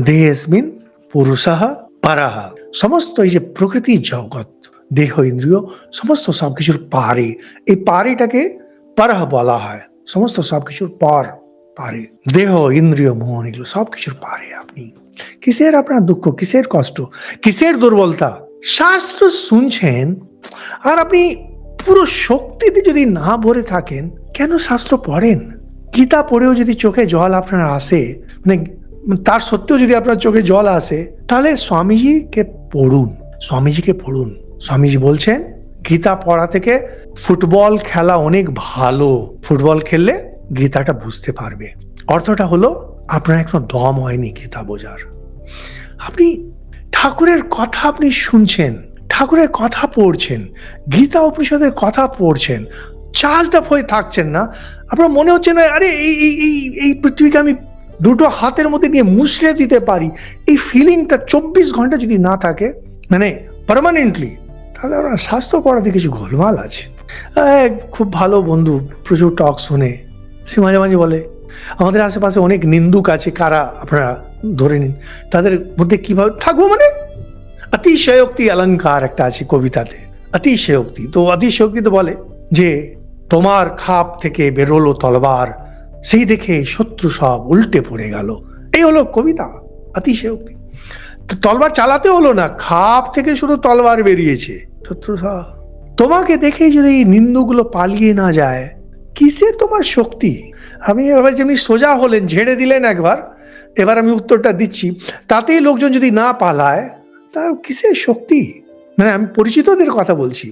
দেহস্মিন, পুরুষাহ, পারাহ। সমস্ত এই যে প্রকৃতি জগৎ, দেহ, ইন্দ্রিয়, সমস্ত সবকিছুর পারে। এই পারেটাকে পারাহ বলা হয়। সমস্ত সবকিছুর পর পারে। দেহ, ইন্দ্রিয়, মন, এগুলো সবকিছুর পারে আপনি। কিসের আপনার দুঃখ? কিসের কষ্ট? কিসের দুর্বলতা? শাস্ত্র শুনছেন? আর আপনি পুরো শক্তিতে যদি না ভরে থাকেন, কেন শাস্ত্র পড়েন? গীতা পড়েও যদি চোখে জল আপনার আসে মানে তার সত্ত্বেও যদি আপনার চোখে জল আসে, তাহলে স্বামীজিকে পড়ুন স্বামীজিকে পড়ুন। স্বামীজি বলছেন, গীতা পড়া থেকে ফুটবল খেলা অনেক ভালো। ফুটবল খেললে গীতাটা বুঝতে পারবে। অর্থটা হলো, আপনার এখনও দম হয়নি গীতা বোঝার। আপনি ঠাকুরের কথা আপনি শুনছেন, ঠাকুরের কথা পড়ছেন, গীতা উপনিষদের কথা পড়ছেন চার্জড আপ হয়ে থাকছেন না। আপনার মনে হচ্ছে না, আরে এই এই এই পৃথিবীকে আমি দুটো হাতের মধ্যে নিয়ে মুছড়ে দিতে পারি, এই ফিলিংটা চব্বিশ ঘণ্টা যদি না থাকে মানে পারমানেন্টলি তাহলে আপনার স্বাস্থ্য পড়াতে কিছু গোলমাল আছে। খুব ভালো বন্ধু, প্রচুর টক শুনে, সে মাঝে মাঝে বলে, আমাদের আশেপাশে অনেক নিন্দুক আছে, কারা? আপনারা ধরে নিন, তাদের মধ্যে কীভাবে থাকব মানে? অতিশয়োক্তি অলঙ্কার একটা আছে কবিতাতে, অতিশয়োক্তি। তো অতিশয়োক্তি তো বলে যে, তোমার খাপ থেকে বেরোলো তলবার সেই দেখে শত্রু সব উল্টে পড়ে গেল। এই হলো কবিতা অতিশয়োক্তি তলবার চালাতে হলো না, খাপ থেকে শুধু তলবার বেরিয়েছে। শত্রু সব, তোমাকে দেখে যদি এই নিন্দুগুলো পালিয়ে না যায়, কিসে তোমার শক্তি? আমি এবার যেমনি সোজা হলেন, ঝেড়ে দিলেন একবার, এবার আমি উত্তরটা দিচ্ছি। তাতেই লোকজন যদি না পালায় তা কিসের শক্তি? মানে আমি পরিচিতদের কথা বলছি।